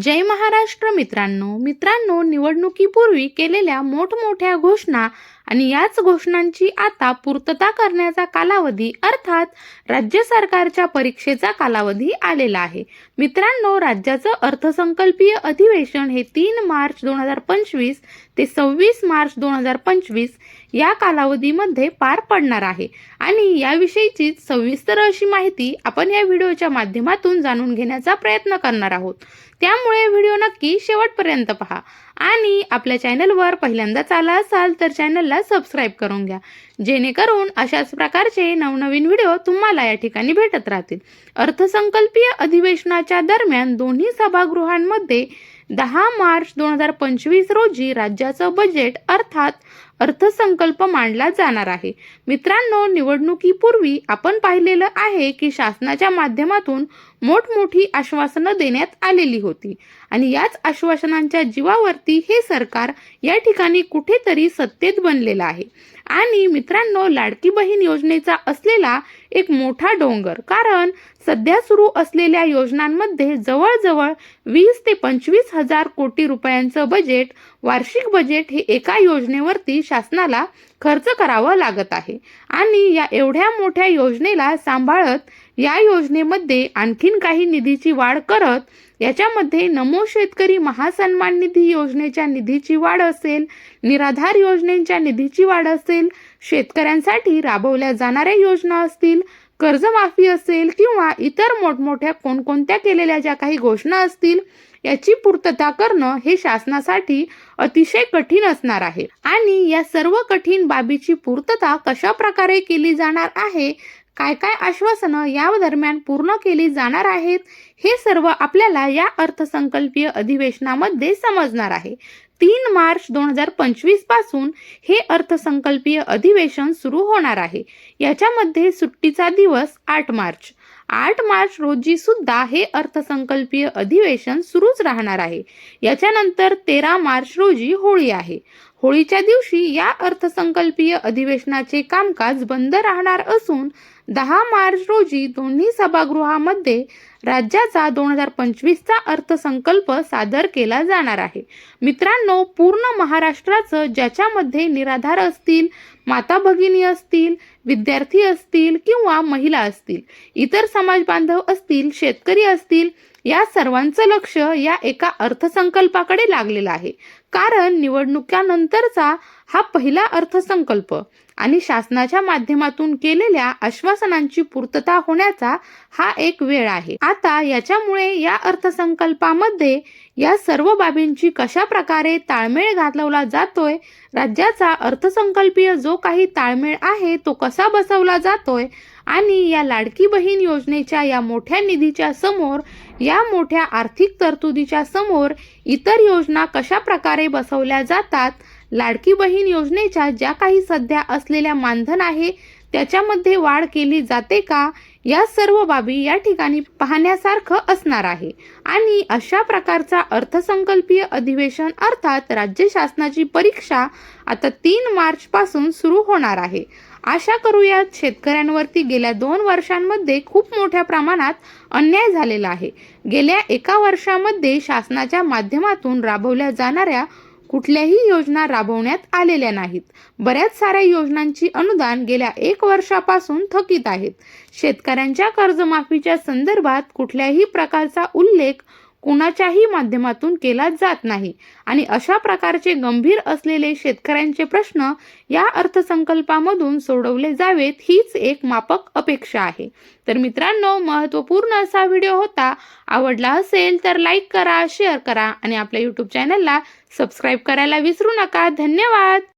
जय महाराष्ट्र मित्रांनो. मित्रांनो निवडणुकीपूर्वी केलेल्या मोठमोठ्या घोषणा आणि याच घोषणांची आता पूर्तता करण्याचा कालावधी अर्थात राज्य सरकारच्या परीक्षेचा कालावधी आलेला आहे. मित्रांनो राज्याचं अर्थसंकल्पीय अधिवेशन हे तीन मार्च दोन हजार पंचवीस ते सव्वीस मार्च दोन हजार पंचवीस या कालावधीमध्ये पार पडणार आहे. आणि याविषयीची सविस्तर अशी माहिती आपण या व्हिडिओच्या माध्यमातून जाणून घेण्याचा प्रयत्न करणार आहोत. त्यामुळे व्हिडिओ नक्की शेवटपर्यंत पहा. आणि आपल्या चॅनलवर पहिल्यांदाच आला असाल तर चॅनलला सबस्क्राईब करून घ्या. जेणेकरून अशाच प्रकारचे नवनवीन व्हिडिओ तुम्हाला या ठिकाणी भेटत राहतील. अर्थसंकल्पीय अधिवेशनाच्या दरम्यान दोन्ही सभागृहांमध्ये दहा मार्च दोन हजार पंचवीस रोजी राज्याचं बजेट अर्थात अर्थसंकल्प मांडला जाणार आहे. मित्रांनो निवडणुकीपूर्वी आपण पाहिलेलं आहे की शासनाच्या माध्यमातून मोठमोठी आश्वासनं देण्यात आलेली होती. आणि याच आश्वासनांच्या जीवावरती हे सरकार या ठिकाणी कुठेतरी सत्तेत बनलेलं आहे. आणि मित्रांनो लाडकी बहीण योजनेचा असलेला एक मोठा डोंगर कारण सध्या सुरू असलेल्या योजनांमध्ये जवळजवळ वीस ते पंचवीस हजार कोटी रुपयांचं बजेट वार्षिक बजेट हे एका योजनेवरती शासनाला खर्च करावा लागत आहे. आणि या एवढ्या मोठ्या योजनेला सांभाळत या योजनेमध्ये आणखीन काही निधीची वाढ करत याच्यामध्ये नमो शेतकरी महासन्मान निधी योजनेच्या निधीची वाढ असेल निराधार योजनेच्या निधीची वाढ असेल शेतकऱ्यांसाठी राबवल्या जाणाऱ्या योजना असतील कर्जमाफी असेल किंवा इतर मोठमोठ्या कोणकोणत्या केलेल्या ज्या काही घोषणा असतील याची पूर्तता करणं हे शासनासाठी अतिशय कठीण असणार आहे. आणि या सर्व कठीण बाबीची पूर्तता कशा प्रकारे केली जाणार आहे? काय काय आश्वासनं या दरम्यान पूर्ण केली जाणार आहेत? हे सर्व आपल्याला या अर्थसंकल्पीय अधिवेशनामध्ये समजणार आहे. तीन मार्च दोन हजार पंचवीसपासून हे अर्थसंकल्पीय अधिवेशन सुरू होणार आहे. याच्यामध्ये सुट्टीचा दिवस आठ मार्च. आठ मार्च रोजी सुद्धा हे अर्थसंकल्पीय अधिवेशन सुरूच राहणार आहे. याच्यानंतर तेरा मार्च रोजी होळी आहे. होळीच्या दिवशी या अर्थसंकल्पीय अधिवेशनाचे कामकाज बंद राहणार असून दहा मार्च रोजी दोन्ही सभागृहामध्ये राज्याचा दोन हजार पंचवीसचा अर्थसंकल्प सादर केला जाणार आहे. मित्रांनो पूर्ण महाराष्ट्राचं ज्याच्यामध्ये निराधार असतील माता भगिनी असतील विद्यार्थी असतील किंवा महिला असतील इतर समाज बांधव असतील शेतकरी असतील या सर्वांचं लक्ष या एका अर्थसंकल्पाकडे लागलेलं आहे. कारण निवडणुकानंतरचा हा पहिला अर्थसंकल्प आणि शासनाच्या माध्यमातून केलेल्या आश्वासनांची पूर्तता होण्याचा हा एक वेळ आहे. आता याच्यामुळे या अर्थसंकल्पामध्ये या सर्व बाबींची कशा प्रकारे ताळमेळ घालवला जातोय राज्याचा अर्थसंकल्पीय जो काही ताळमेळ आहे तो कसा बसवला जातोय आणि या लाडकी बहीण योजनेच्या या मोठ्या निधीच्या समोर या मोठ्या आर्थिक तरतुदीच्या समोर इतर योजना कशा प्रकारे बसवल्या जातात लाडकी बहीण योजनेच्या ज्या काही सध्या असलेल्या मानधन आहे त्याच्यामध्ये वाढ केली जाते का या सर्व बाबी या ठिकाणी पाहण्यासारखं असणार आहे. आणि अशा प्रकारचा अर्थसंकल्पीय अधिवेशन अर्थात राज्य शासनाची परीक्षा आता तीन मार्चपासून सुरू होणार आहे. आशा करूयात शेतकऱ्यांवरती गेल्या दोन वर्षांमध्ये खूप मोठ्या प्रमाणात अन्याय झालेला आहे. गेल्या एका वर्षामध्ये शासनाच्या माध्यमातून राबवल्या जाणाऱ्या कुठल्याही योजना राबवण्यात आलेल्या नाहीत. बऱ्याच साऱ्या योजनांची अनुदान गेल्या एक वर्षापासून थकीत आहेत. शेतकऱ्यांच्या कर्जमाफीच्या संदर्भात कुठल्याही प्रकारचा उल्लेख कुणाच्याही माध्यमातून केला जात नाही. आणि अशा प्रकारचे गंभीर असलेले शेतकऱ्यांचे प्रश्न या अर्थसंकल्पामधून सोडवले जावेत हीच एक मापक अपेक्षा आहे. तर मित्रांनो महत्त्वपूर्ण असा व्हिडिओ होता. आवडला असेल तर लाईक करा शेअर करा आणि आपल्या यूट्यूब चॅनलला सबस्क्राईब करायला विसरू नका. धन्यवाद!